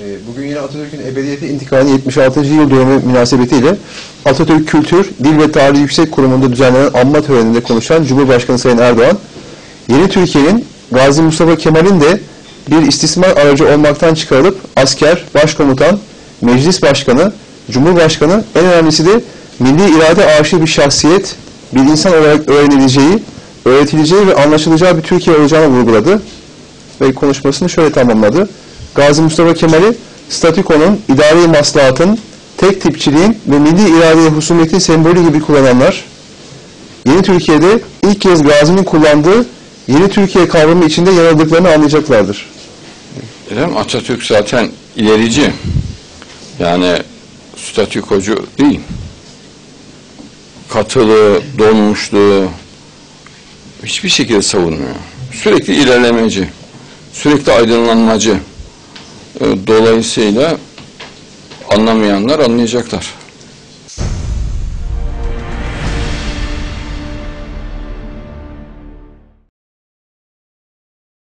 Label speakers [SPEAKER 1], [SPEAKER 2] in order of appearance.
[SPEAKER 1] Ee, Bugün yine Atatürk'ün ebediyete intikalinin 76. yıl dönümü münasebetiyle Atatürk Kültür, Dil ve Tarih Yüksek Kurumu'nda düzenlenen anma töreninde konuşan Cumhurbaşkanı Sayın Erdoğan, yeni Türkiye'nin Gazi Mustafa Kemal'in de bir istismar aracı olmaktan çıkarılıp asker, başkomutan, meclis başkanı, cumhurbaşkanı, en önemlisi de milli irade aşığı bir şahsiyet, bir insan olarak öğrenileceği, öğretileceği ve anlaşılacağı bir Türkiye olacağını vurguladı ve konuşmasını şöyle tamamladı. Gazi Mustafa Kemal'i statükonun, idari maslahatın, tek tipçiliğin ve milli iradeye husumetin sembolü gibi kullananlar, yeni Türkiye'de ilk kez Gazi'nin kullandığı yeni Türkiye kavramı içinde yanıldıklarını anlayacaklardır.
[SPEAKER 2] Efendim Atatürk zaten ilerici. Yani statükocu değil. Katılı, donmuşluğu hiçbir şekilde savunmuyor. Sürekli ilerlemeci, sürekli aydınlanmacı. Dolayısıyla anlamayanlar anlayacaklar.